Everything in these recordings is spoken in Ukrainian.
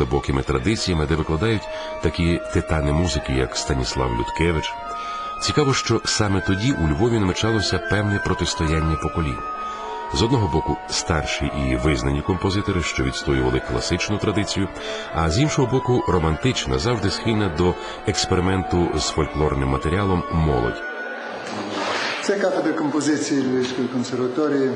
глибокими традиціями, де викладають такі титани музики, як Станіслав Людкевич. Цікаво, що саме тоді у Львові намечалося певне протистояння поколінь. З одного боку, старші і визнані композитори, що відстоювали класичну традицію, а з іншого боку, романтична, завжди схильна до експерименту з фольклорним матеріалом молодь. Це кафедра композиції Львівської консерваторії.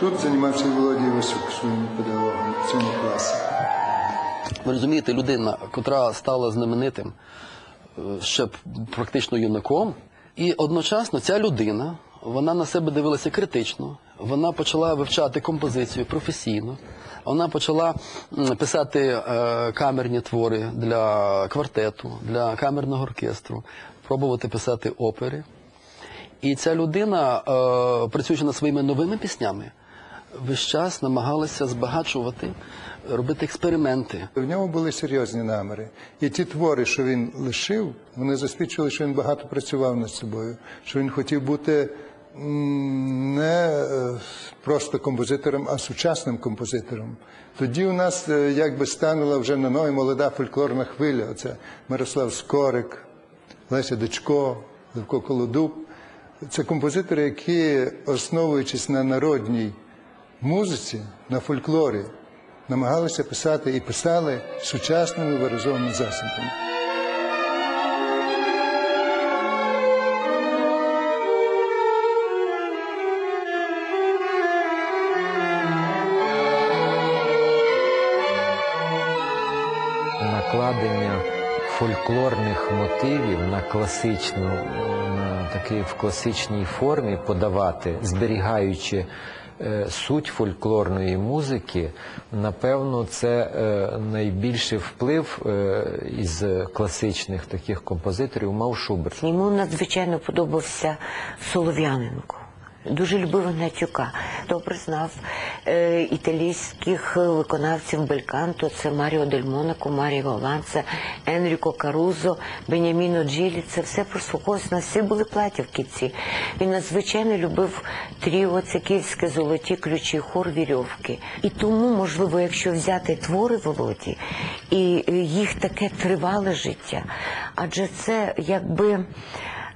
Тут займався і Володя Івасюк своїм педагогом цьому класі. Ви розумієте, людина, котра стала знаменитим е, ще практично юнаком, і одночасно ця людина вона на себе дивилася критично. Вона почала вивчати композицію професійно. Вона почала писати е, камерні твори для квартету, для камерного оркестру, пробувати писати опери. І ця людина, е, працюючи над своїми новими піснями, весь час намагалася збагачувати, робити експерименти. В ньому були серйозні наміри. І ті твори, що він лишив, вони засвідчили, що він багато працював над собою, що він хотів бути не е, просто композитором, а сучасним композитором. Тоді у нас е, якби станула вже на ноги молода фольклорна хвиля. Оце Мирослав Скорик, Леся Дичко, Левко Колодуб. Це композитори, які, основуючись на народній музиці, на фольклорі, намагалися писати і писали сучасними виразовими засобами. накладення фольклорних мотивів на класичну, на такий в класичній формі подавати, зберігаючи суть фольклорної музики, напевно, це е, найбільший вплив е, із класичних таких композиторів мав Шуберт. Йому надзвичайно подобався Солов'яненко. Дуже любив Гнатюка. Добре знав е, італійських виконавців бельканто. Це Маріо Дель Монако, Маріо Ланца, Енріко Карузо, Беняміно Джилі. Це все прослуховувалося. Нас всі були платівки ці. Він надзвичайно любив тріо, це київське золоті ключі, хор вірьовки. І тому, можливо, якщо взяти твори Володі і їх таке тривале життя, адже це якби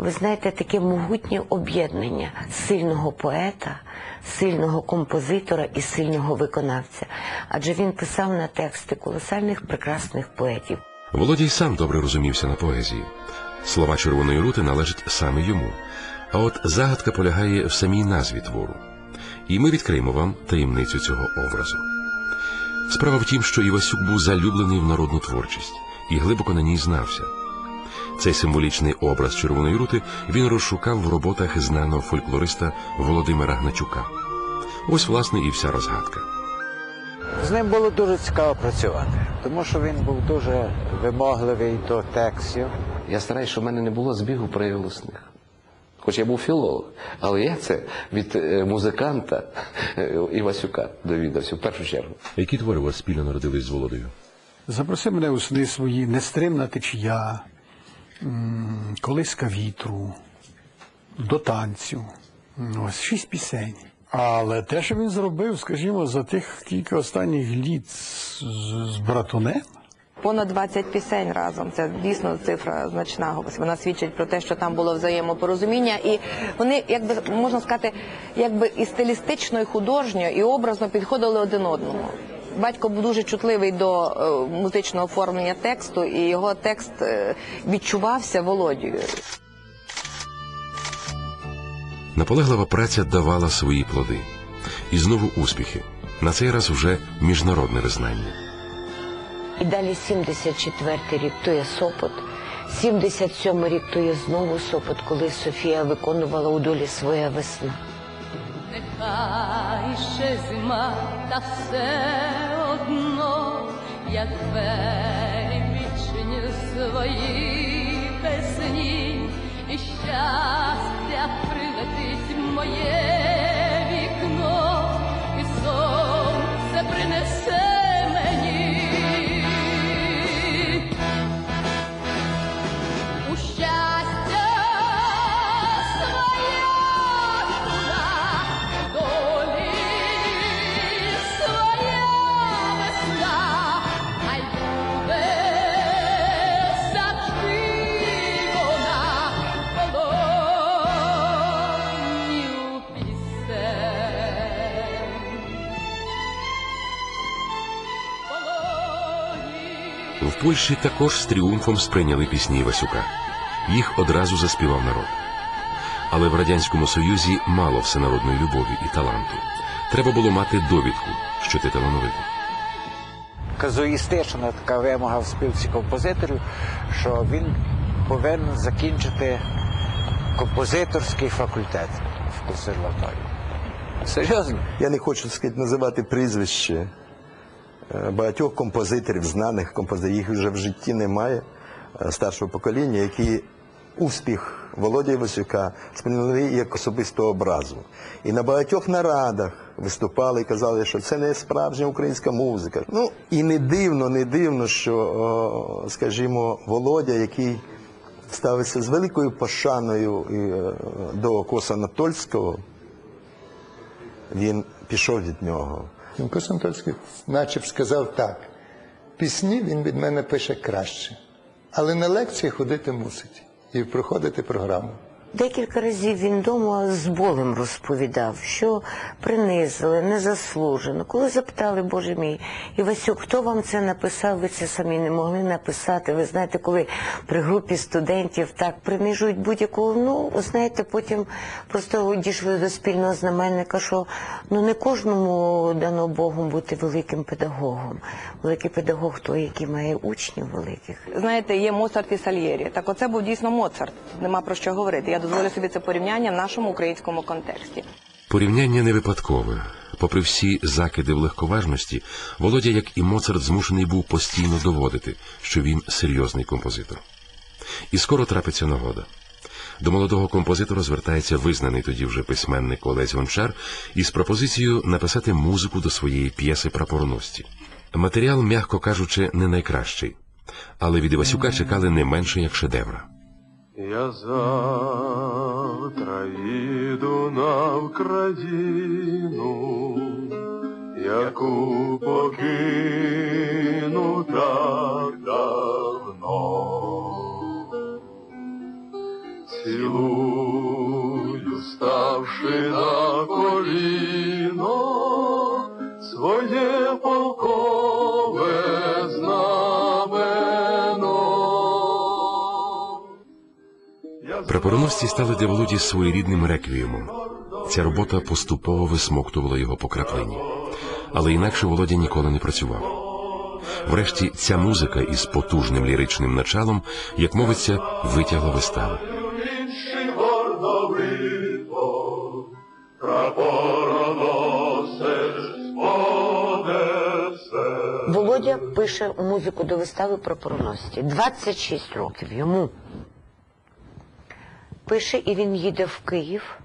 ви знаєте, таке могутнє об'єднання сильного поета, сильного композитора і сильного виконавця. Адже він писав на тексти колосальних прекрасних поетів. Володя й сам добре розумівся на поезії. Слова Червоної рути належать саме йому. А от загадка полягає в самій назві твору. І ми відкриємо вам таємницю цього образу. Справа в тім, що Івасюк був залюблений в народну творчість і глибоко на ній знався. Цей символічний образ Червоної рути він розшукав в роботах знаного фольклориста Володимира Гначука. Ось, власне, і вся розгадка. З ним було дуже цікаво працювати, тому що він був дуже вимогливий до текстів. Я стараюся, щоб в мене не було збігу приголосних. Хоч я був філолог, але я це від е, музиканта е, Івасюка довідався в першу чергу. Які твори у вас спільно народились з Володою? Запроси мене у сни свої нестримна течія, колиска вітру, до танцю. Ось шість пісень. Але те, що він зробив, скажімо, за тих кілька останніх літ з, з братунем, Понад 20 пісень разом. Це дійсно цифра значна. Вона свідчить про те, що там було взаємопорозуміння, і вони, якби можна сказати, якби і стилістично, і художньо, і образно підходили один одному. Батько був дуже чутливий до е, музичного оформлення тексту, і його текст е, відчувався володію. Наполеглива праця давала свої плоди. І знову успіхи. На цей раз вже міжнародне визнання. І далі 74-й рік то є Сопот, 77-й рік то є знову Сопот, коли Софія виконувала у долі своя весна. Нехай ще зима, та все одно, як двері вічні свої песні, і щастя прилетить моє В Польщі також з тріумфом сприйняли пісні Івасюка. Їх одразу заспівав народ. Але в Радянському Союзі мало всенародної любові і таланту. Треба було мати довідку, що ти талановитий. Казуїстична така вимога в спілці композиторів, що він повинен закінчити композиторський факультет в консерваторії. Серйозно? Я не хочу так сказати, називати прізвище багатьох композиторів, знаних композиторів, їх вже в житті немає е, старшого покоління, які успіх Володя Івасюка сприйняли як особисту образу. І на багатьох нарадах виступали і казали, що це не справжня українська музика. Ну і не дивно, не дивно, що, скажімо, Володя, який ставиться з великою пошаною е, до Коса Анатольського, він пішов від нього. Тимко Сантольський начеб сказав так: пісні він від мене пише краще, але на лекції ходити мусить і проходити програму. Декілька разів він вдома з болем розповідав, що принизили, незаслужено. Коли запитали, Боже мій, Івасюк, хто вам це написав, ви це самі не могли написати. Ви знаєте, коли при групі студентів так принижують будь-якого, ну, знаєте, потім просто дійшли до спільного знаменника, що ну не кожному дано Богом бути великим педагогом. Великий педагог той, який має учнів великих. Знаєте, є Моцарт і Сальєрі. Так оце був дійсно Моцарт. Нема про що говорити. Дозволю собі це порівняння в нашому українському контексті. Порівняння не випадкове. Попри всі закиди в легковажності, Володя, як і Моцарт, змушений був постійно доводити, що він серйозний композитор. І скоро трапиться нагода. До молодого композитора звертається визнаний тоді вже письменник Олесь Гончар із пропозицією написати музику до своєї п'єси прапороносці. Матеріал, м'яко кажучи, не найкращий, але від Івасюка чекали не менше як шедевра. Я завтра їду на Вкраїну, яку покину так давно. Цілую, ставши на коліно, своє Прапороносці стали для Володі своєрідним реквіємом. Ця робота поступово висмоктувала його по краплині. Але інакше Володя ніколи не працював. Врешті ця музика із потужним ліричним началом, як мовиться, витягла виставу. Володя пише музику до вистави про пороносці. 26 років йому. Пише і він їде в Київ.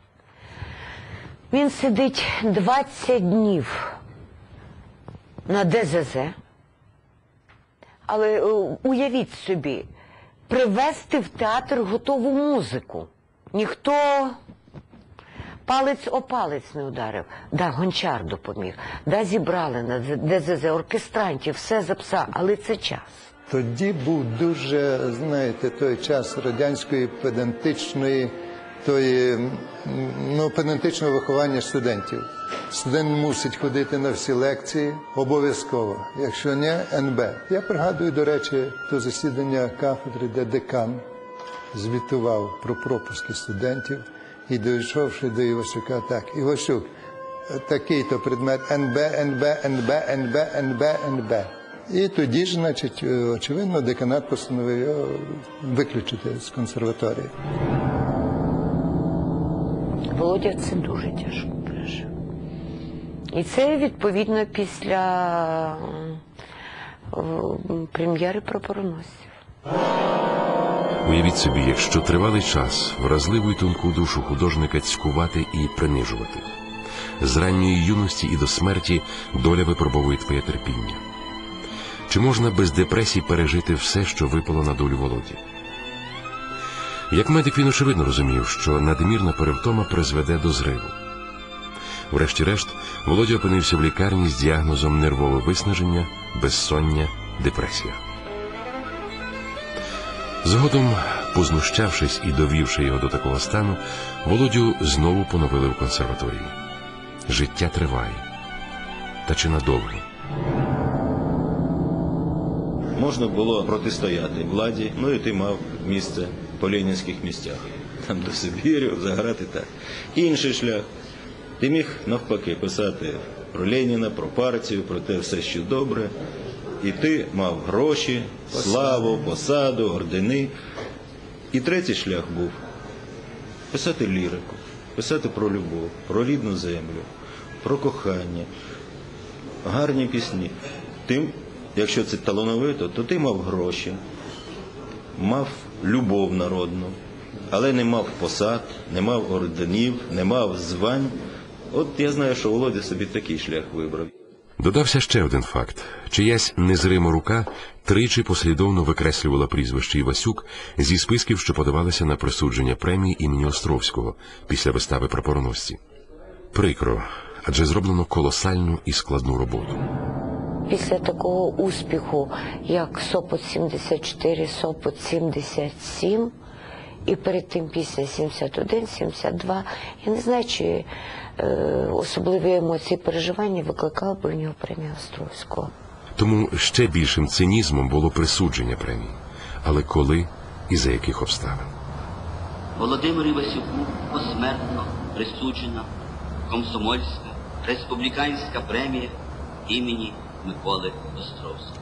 Він сидить 20 днів на ДЗЗ. Але е, уявіть собі, привезти в театр готову музику. Ніхто палець о палець не ударив. Да, гончар допоміг. Да, зібрали на ДЗЗ оркестрантів, все за пса, але це час. Тоді був дуже, знаєте, той час радянської педантичної, тої, ну, педантичного виховання студентів. Студент мусить ходити на всі лекції обов'язково. Якщо не НБ. Я пригадую, до речі, то засідання кафедри, де декан звітував про пропуски студентів і дійшовши до Івасюка, так, Івасюк, такий-то предмет НБ, НБ, НБ, НБ, НБ, НБ. І тоді ж, значить, е, очевидно, деканат постановив його виключити з консерваторії. Володя це дуже тяжко пережив. І це відповідно після е, прем'єри прапороносців. Уявіть собі, якщо тривалий час вразливу й тонку душу художника цькувати і принижувати. З ранньої юності і до смерті доля випробовує твоє терпіння. Чи можна без депресій пережити все, що випало на долю Володі? Як медик він очевидно розумів, що надмірна перевтома призведе до зриву. Врешті-решт, Володя опинився в лікарні з діагнозом нервове виснаження, безсоння, депресія. Згодом, познущавшись і довівши його до такого стану, Володю знову поновили в консерваторії. Життя триває. Та чи надовго? Можна було протистояти владі, ну і ти мав місце по ленінських місцях. Там до Сибірю, заграти так. Інший шлях. Ти міг навпаки писати про Леніна, про партію, про те все, що добре. І ти мав гроші, славу, посаду, ордени. І третій шлях був писати лірику, писати про любов, про рідну землю, про кохання, гарні пісні. Тим, якщо це талановито, то ти мав гроші, мав любов народну, але не мав посад, не мав орденів, не мав звань. От я знаю, що Володя собі такий шлях вибрав. Додався ще один факт: чиясь незрима рука тричі послідовно викреслювала прізвище Івасюк зі списків, що подавалися на присудження премії імені Островського після вистави прапороносці. Прикро, адже зроблено колосальну і складну роботу. Після такого успіху, як Сопот 74, Сопот 77, і перед тим пісня 71, 72, я не знаю, чи е, особливі емоції переживання викликала би в нього премія Островського. Тому ще більшим цинізмом було присудження премії. Але коли і за яких обставин? Володимиру Івасюку посмертно присуджена комсомольська республіканська премія імені Миколи Островського.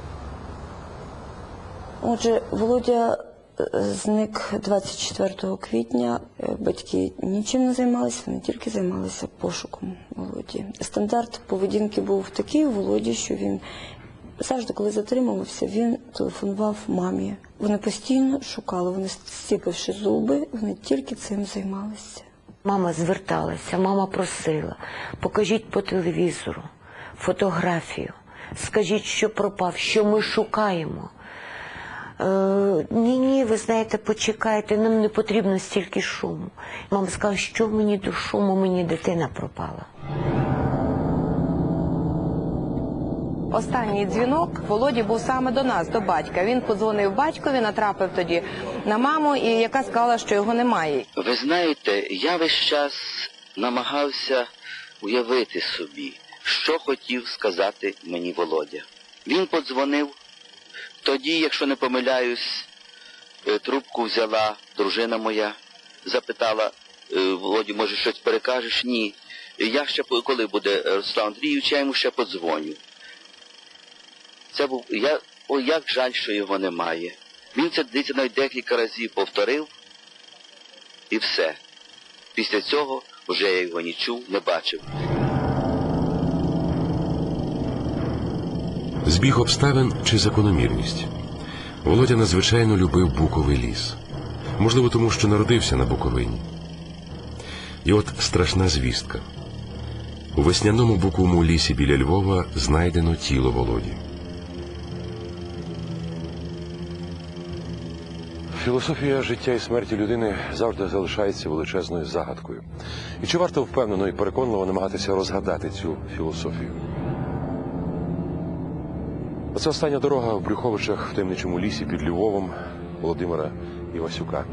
Отже, Володя е, зник 24 квітня. Е, Батьки нічим не займалися, вони тільки займалися пошуком Володі. Стандарт поведінки був такий у Володі, що він завжди, коли затримувався, він телефонував мамі. Вони постійно шукали, вони стіпивши зуби, вони тільки цим займалися. Мама зверталася, мама просила, покажіть по телевізору фотографію, скажіть, що пропав, що ми шукаємо. Е, ні, ні, ви знаєте, почекайте, нам не потрібно стільки шуму. Мама сказала, що мені до шуму, мені дитина пропала. Останній дзвінок Володі був саме до нас, до батька. Він подзвонив батькові, натрапив тоді на маму, і яка сказала, що його немає. Ви знаєте, я весь час намагався уявити собі, що хотів сказати мені Володя. Він подзвонив. Тоді, якщо не помиляюсь, е, трубку взяла дружина моя, запитала, е, Володю, може щось перекажеш? Ні. Я ще коли буде Руслан Андрійович, я йому ще подзвоню. Це був я. О, як жаль, що його немає. Він це дивіться, навіть декілька разів повторив і все. Після цього вже я його не чув, не бачив. Збіг обставин чи закономірність. Володя надзвичайно любив буковий ліс. Можливо, тому що народився на Буковині. І от страшна звістка. У весняному буковому лісі біля Львова знайдено тіло Володі. Філософія життя і смерті людини завжди залишається величезною загадкою. І чи варто впевнено і переконливо намагатися розгадати цю філософію? Оце остання дорога в Брюховичах в таємничому лісі під Львовом Володимира Івасюка.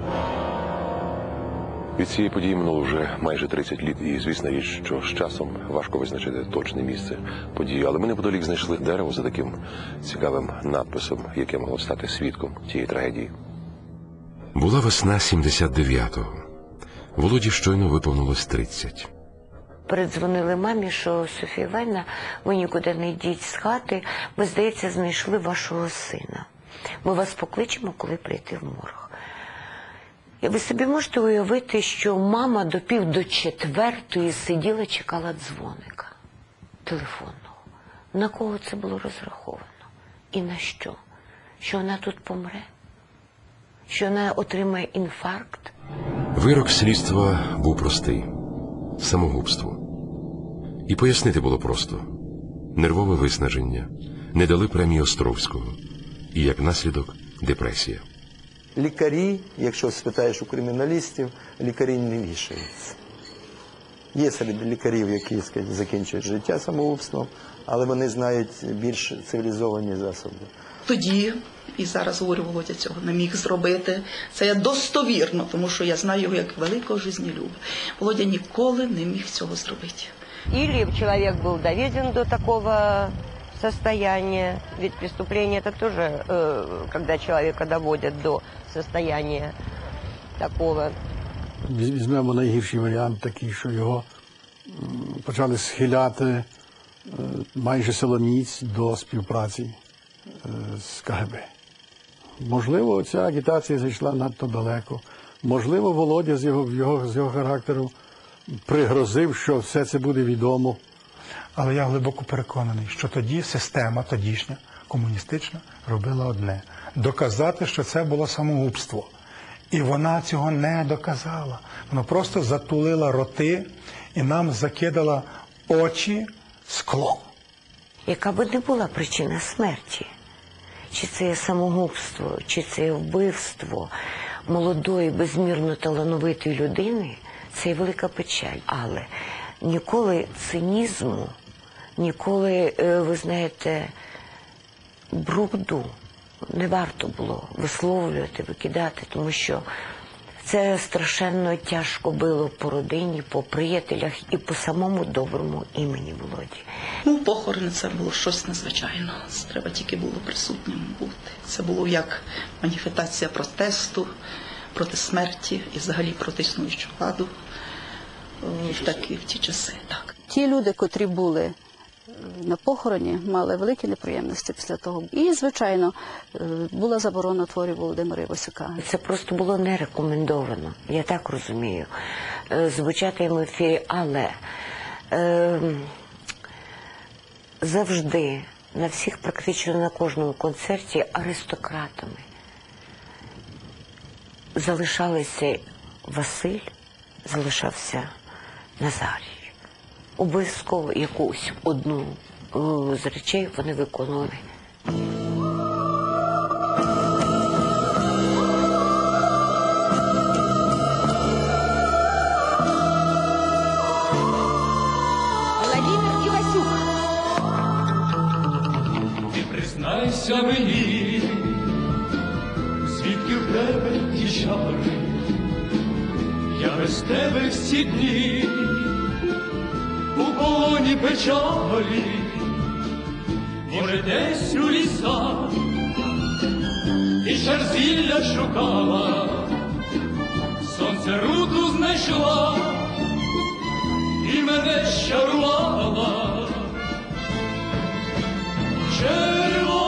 Від цієї події минуло вже майже 30 літ, і звісна річ, що з часом важко визначити точне місце події. Але ми неподалік знайшли дерево за таким цікавим надписом, яке могло стати свідком тієї трагедії. Була весна 79-го. Володі щойно виповнилось 30. Передзвонили мамі, що Софія Івановна, ви нікуди не йдіть з хати. Ми, здається, знайшли вашого сина. Ми вас покличемо, коли прийти в морг. І ви собі можете уявити, що мама до пів до четвертої сиділа, чекала дзвоника телефонного. На кого це було розраховано? І на що? Що вона тут помре? Що вона отримає інфаркт? Вирок слідства був простий самогубство. І пояснити було просто нервове виснаження, не дали премії Островського, і як наслідок депресія. Лікарі, якщо спитаєш у криміналістів, лікарі не вішаються. Є серед лікарів, які скажімо, закінчують життя самогубством, але вони знають більш цивілізовані засоби. Тоді, і зараз говорю, Володя цього не міг зробити. Це я достовірно, тому що я знаю його як великого жизнелюба. Володя ніколи не міг цього зробити. Или человек был доведен до такого состояние. Ведь преступление это тоже, э, когда человека доводят до состояния такого. Віз- Візьмемо найгірший варіант такий, що його м, почали схиляти е, майже силоміць до співпраці е, з КГБ. Можливо, ця агітація зайшла надто далеко. Можливо, Володя з його, його, з його характеру пригрозив, що все це буде відомо. Але я глибоко переконаний, що тоді система, тодішня, комуністична, робила одне доказати, що це було самогубство. І вона цього не доказала. Вона просто затулила роти і нам закидала очі склом. Яка би не була причина смерті? Чи це є самогубство, чи це є вбивство молодої, безмірно талановитої людини, це є велика печаль. Але ніколи цинізму, ніколи, е, ви знаєте, бруду не варто було висловлювати, викидати, тому що це страшенно тяжко било по родині, по приятелях і по самому доброму імені Володі. Ну, похорони це було щось надзвичайне. Це треба тільки було присутнім бути. Це було як маніфестація протесту проти смерті і взагалі проти існуючого ладу е, в такі в ті часи. Так. Ті люди, котрі були е, на похороні, мали великі неприємності після того. І, звичайно, е, була заборона творів Володимира Івасюка. Це просто було не рекомендовано, я так розумію, звучати в ефірі, але е, завжди на всіх, практично на кожному концерті аристократами залишалися Василь, залишався Назарій. Обов'язково якусь одну е, з речей вони виконували. Тебе всі дні у полоні печалі, може десь у лісах, і шарзілля шукала, сонце руту знайшла і мене щарувала. Шукай.